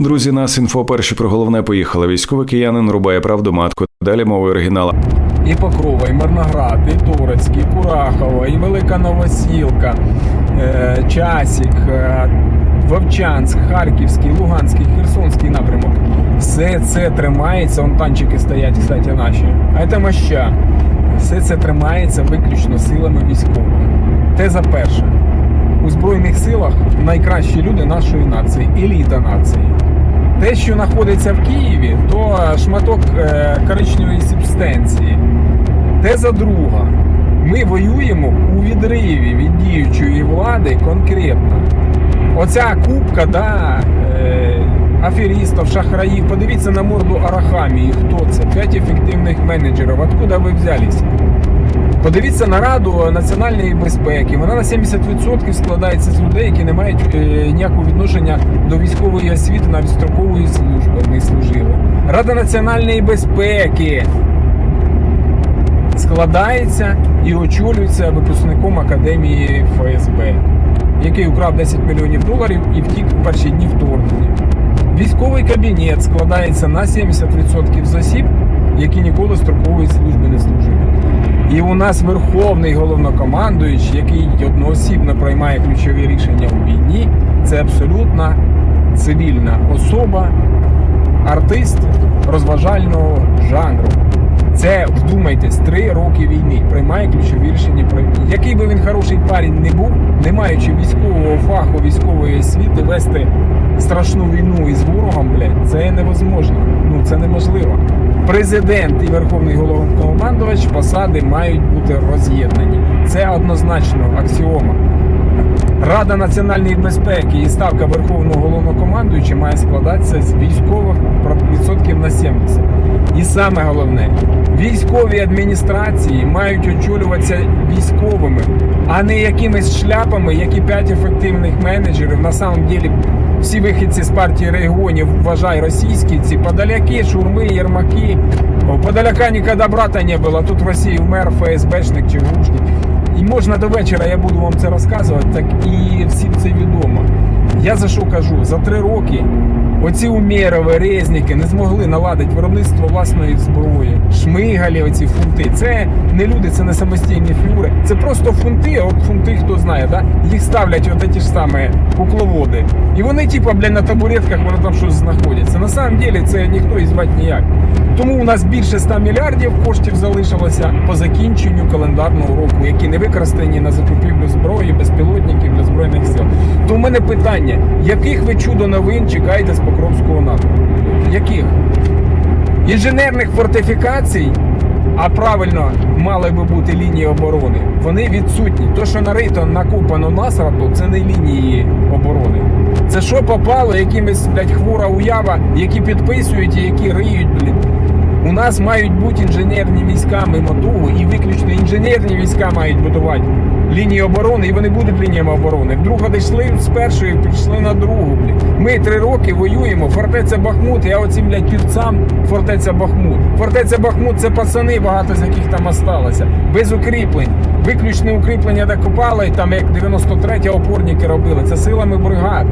Друзі, нас інфо перші про головне поїхали. Військовий киянин рубає правду матку. Далі мовою оригінала. і Покрова, і Мирноград, і Турецьк, і Курахова, і Велика Новосілка, е, Часік, е, Вовчанськ, Харківський, Луганський, Херсонський напрямок. Все це тримається, вон танчики стоять, кстати, наші. А це моща. Все це тримається виключно силами військових. Теза перша. У Збройних силах найкращі люди нашої нації, еліта нації. Те, що знаходиться в Києві, то шматок е, коричневої субстанції. Теза друга. Ми воюємо у відриві від діючої влади конкретно. Оця кубка, да, е, аферістів, шахраїв. Подивіться на морду Арахамії. Хто це? П'ять ефективних менеджерів. Откуда ви взялись? Подивіться на Раду національної безпеки. Вона на 70% складається з людей, які не мають е, ніякого відношення до військової освіти, навіть строкової служби не служили. Рада національної безпеки складається і очолюється випускником академії ФСБ, який украв 10 мільйонів доларів і втік в перші дні вторгнення. Військовий кабінет складається на 70% з осіб, які ніколи строкової служби не служили. І у нас верховний головнокомандуючий, який одноосібно приймає ключові рішення у війні, це абсолютно цивільна особа, артист розважального жанру. Це вдумайтесь, три роки війни приймає ключові рішення про. Який би він хороший парень не був, не маючи військового фаху, військової освіти, вести страшну війну із ворогом, блядь, це невозможно. Ну це неможливо. Президент і верховний головнокомандувач посади мають бути роз'єднані. Це однозначно аксіома. Рада національної безпеки і ставка верховного головнокомандуюча має складатися з військових відсотків на 70. І саме головне, військові адміністрації мають очолюватися військовими, а не якимись шляпами, які п'ять ефективних менеджерів. На самом деле всі вихідці з партії регіонів вважай російські, ці подаляки, шурми, єрмаки. У Подоляка ніколи брата не було. Тут в Росії вмер ФСБшник чи глушник. І можна до вечора я буду вам це розказувати, так і всім це відомо. Я за що кажу? За три роки оці умєрови, резники не змогли наладити виробництво власної зброї. Шмигалі, оці фунти. Це не люди, це не самостійні фігури. Це просто фунти, а от фунти, хто знає, да? їх ставлять от ті ж самі кукловоди. І вони, типа, блядь, на табуретках, вони там щось знаходяться. На самом деле це ніхто і звати ніяк. Тому у нас більше 100 мільярдів коштів залишилося по закінченню календарного року, які не використані на закупівлю зброї, безпілотників для збройних сил. То в мене питання: яких ви чудо новин чекаєте з Покровського напрямку? Яких? Інженерних фортифікацій, а правильно мали би бути лінії оборони, вони відсутні. То, що нарито накопано насраду, це не лінії оборони. Це що попало, якимись блядь, хвора уява, які підписують і які риють, блін. У нас мають бути інженерні війська мимо того, і виключно інженерні війська мають будувати лінії оборони, і вони будуть лініями оборони. Вдруг дійшли з першої, пішли на другу. Блін. Ми три роки воюємо. Фортеця Бахмут, я оцим блядь, півцам фортеця Бахмут. Фортеця Бахмут це пацани, багато з яких там осталося. Без укріплень. Виключне укріплення докопали, там як 93 опорники робили. Це силами бригад.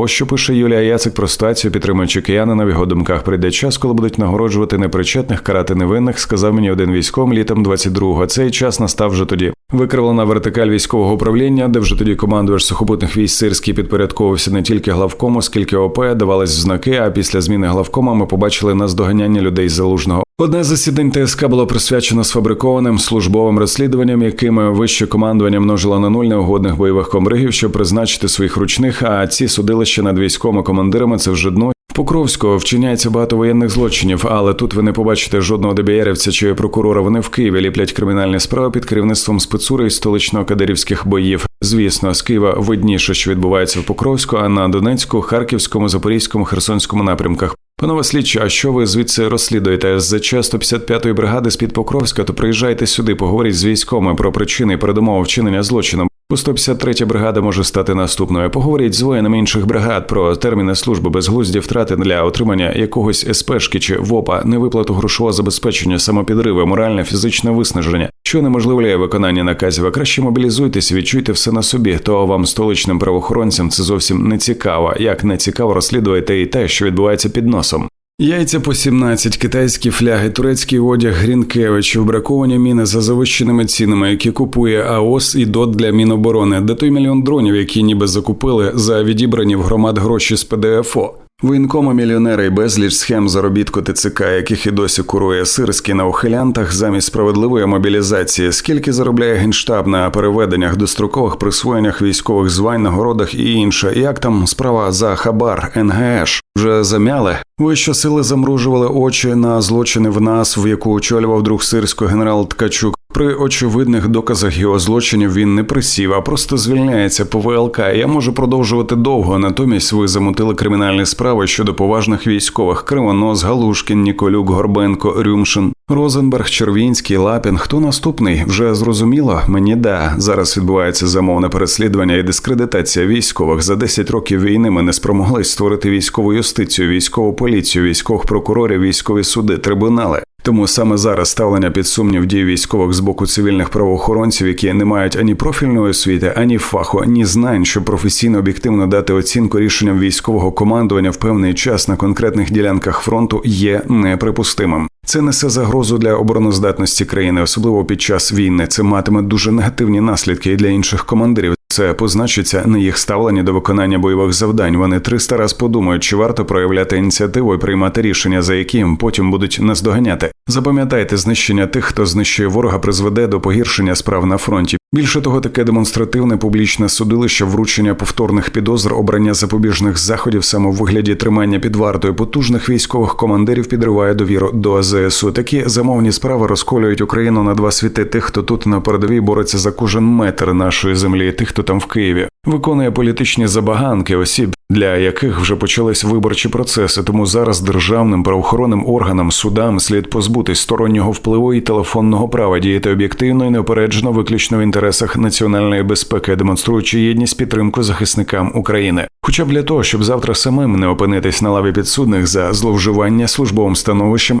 Ось що пише Юлія Яцик про ситуацію, підтримуючи киянина в його думках. Прийде час, коли будуть нагороджувати непричетних, карати невинних, сказав мені один військом літом 22-го. Цей час настав вже тоді. Викривлена вертикаль військового управління, де вже тоді командувач сухопутних військ Сирський підпорядковувався не тільки главкому, скільки ОП давались знаки. А після зміни главкома ми побачили наздоганяння людей з залужного. Одне засідань ТСК було присвячено сфабрикованим службовим розслідуванням, якими вище командування множило на нуль неугодних бойових комбригів, щоб призначити своїх ручних. А ці судилища над військовими командирами це вже дно. В Покровську вчиняється багато воєнних злочинів, але тут ви не побачите жодного ДБРівця чи прокурора. Вони в Києві ліплять кримінальні справи під керівництвом спецури і столично-кадирівських боїв. Звісно, з Києва видніше, що відбувається в Покровську, а на Донецьку, Харківському, Запорізькому, Херсонському напрямках. Панове слідчі, а що ви звідси розслідуєте? З 155-ї бригади з під Покровська, то приїжджайте сюди, поговоріть з військовими про причини і передумови вчинення злочину. Бо 153 бригада може стати наступною. Поговоріть з воїнами інших бригад про терміни служби безглузді втрати для отримання якогось СПшки чи ВОПа, невиплату грошового забезпечення, самопідриви, моральне, фізичне виснаження, що неможливляє виконання наказів. А краще мобілізуйтесь, відчуйте все на собі. То вам столичним правоохоронцям це зовсім не цікаво. Як не цікаво розслідувати і те, що відбувається під носом. Яйця по 17, китайські фляги, турецький одяг Грінкевич, вбраковані міни за завищеними цінами, які купує АОС і ДОТ для Міноборони, де той мільйон дронів, які ніби закупили за відібрані в громад гроші з ПДФО. Воєнкоми мільйонери і безліч схем заробітку ТЦК, яких і досі курує Сирський на ухилянтах замість справедливої мобілізації, скільки заробляє генштаб на переведеннях, дострокових присвоєннях військових звань, нагородах і інше. Як там справа за хабар НГШ? Вже замяли? Ви щосили замружували очі на злочини в нас, в яку очолював друг сирського генерал Ткачук. При очевидних доказах його злочинів він не присів, а просто звільняється по ВЛК. Я можу продовжувати довго. Натомість ви замутили кримінальні справи щодо поважних військових: Кривонос, Галушкін, Ніколюк, Горбенко, Рюмшин, Розенберг, Червінський, Лапін. Хто наступний? Вже зрозуміло? Мені да. Зараз відбувається замовне переслідування і дискредитація військових. За 10 років війни ми не спромоглись створити військову юстицію, військову поліцію, військових прокурорів, військові суди, трибунали. Тому саме зараз ставлення під сумнів дій військових з боку цивільних правоохоронців, які не мають ані профільної освіти, ані фаху, ані знань, щоб професійно об'єктивно дати оцінку рішенням військового командування в певний час на конкретних ділянках фронту, є неприпустимим. Це несе загрозу для обороноздатності країни, особливо під час війни. Це матиме дуже негативні наслідки і для інших командирів. Це позначиться на їх ставленні до виконання бойових завдань. Вони 300 раз подумають, чи варто проявляти ініціативу і приймати рішення, за які їм потім будуть наздоганяти. Запам'ятайте, знищення тих, хто знищує ворога, призведе до погіршення справ на фронті. Більше того, таке демонстративне публічне судилище, вручення повторних підозр, обрання запобіжних заходів саме в вигляді тримання під вартою потужних військових командирів підриває довіру до ЗСУ. Такі замовні справи розколюють Україну на два світи. Тих, хто тут на передовій бореться за кожен метр нашої землі, тих, хто там в Києві, виконує політичні забаганки осіб, для яких вже почались виборчі процеси. Тому зараз державним правоохоронним органам судам слід позбутись стороннього впливу і телефонного права діяти об'єктивно і неопереджено виключно в інтересах національної безпеки, демонструючи єдність підтримку захисникам України. Хоча б для того, щоб завтра самим не опинитись на лаві підсудних за зловживання службовим становищем